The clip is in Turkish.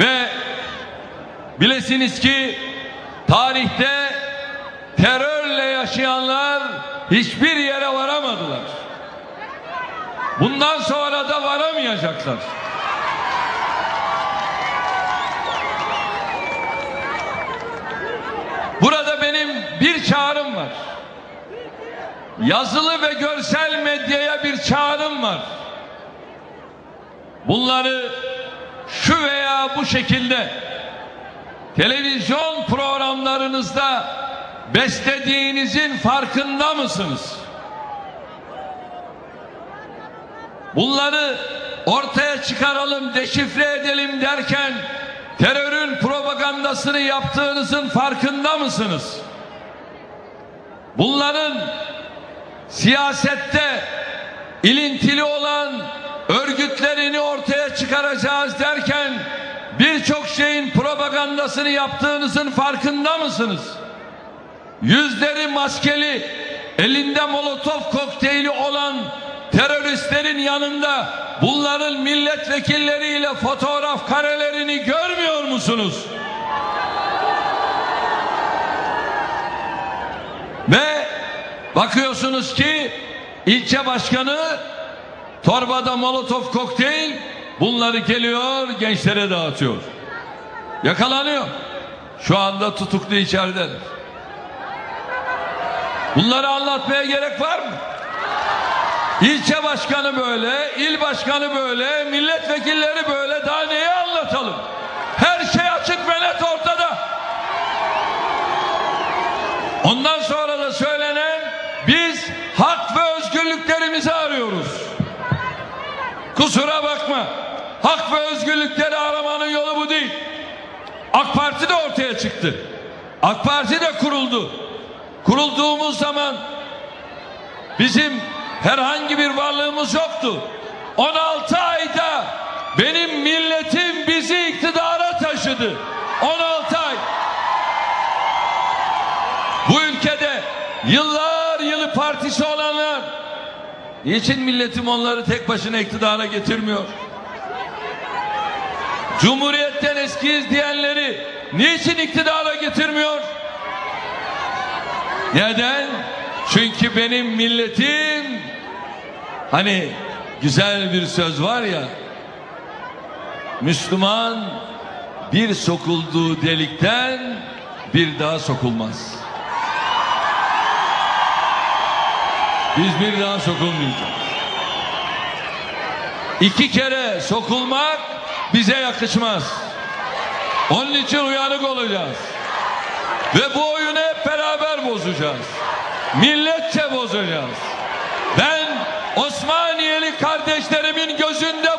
Ve bilesiniz ki tarihte terörle yaşayanlar hiçbir yere varamadılar. Bundan sonra da varamayacaklar. Burada benim bir çağrım var. Yazılı ve görsel medyaya bir çağrım var. Bunları şu veya bu şekilde televizyon programlarınızda beslediğinizin farkında mısınız? Bunları ortaya çıkaralım, deşifre edelim derken terörün propagandasını yaptığınızın farkında mısınız? Bunların siyasette ilintili olan propagandasını yaptığınızın farkında mısınız? Yüzleri maskeli, elinde molotof kokteyli olan teröristlerin yanında bunların milletvekilleriyle fotoğraf karelerini görmüyor musunuz? Ve bakıyorsunuz ki ilçe başkanı torbada molotof kokteyl bunları geliyor gençlere dağıtıyor. Yakalanıyor. Şu anda tutuklu içeride. Bunları anlatmaya gerek var mı? İlçe başkanı böyle, il başkanı böyle, milletvekilleri böyle daha neyi anlatalım? Her şey açık ve net ortada. Ondan sonra da söylenen biz hak ve özgürlüklerimizi arıyoruz. Kusura bakma. Hak ve özgürlükleri aramanın yolu bu değil. AK Parti de ortaya çıktı. AK Parti de kuruldu. Kurulduğumuz zaman bizim herhangi bir varlığımız yoktu. 16 ayda benim milletim bizi iktidara taşıdı. 16 ay. Bu ülkede yıllar yılı partisi olanlar niçin milletim onları tek başına iktidara getirmiyor? Cumhuriyetten eskiyiz diyenleri niçin iktidara getirmiyor? Neden? Çünkü benim milletim hani güzel bir söz var ya Müslüman bir sokulduğu delikten bir daha sokulmaz. Biz bir daha sokulmayacağız. İki kere sokulmak bize yakışmaz. Onun için uyanık olacağız. Ve bu oyunu hep beraber bozacağız. Milletçe bozacağız. Ben Osmaniyeli kardeşlerimin gözünde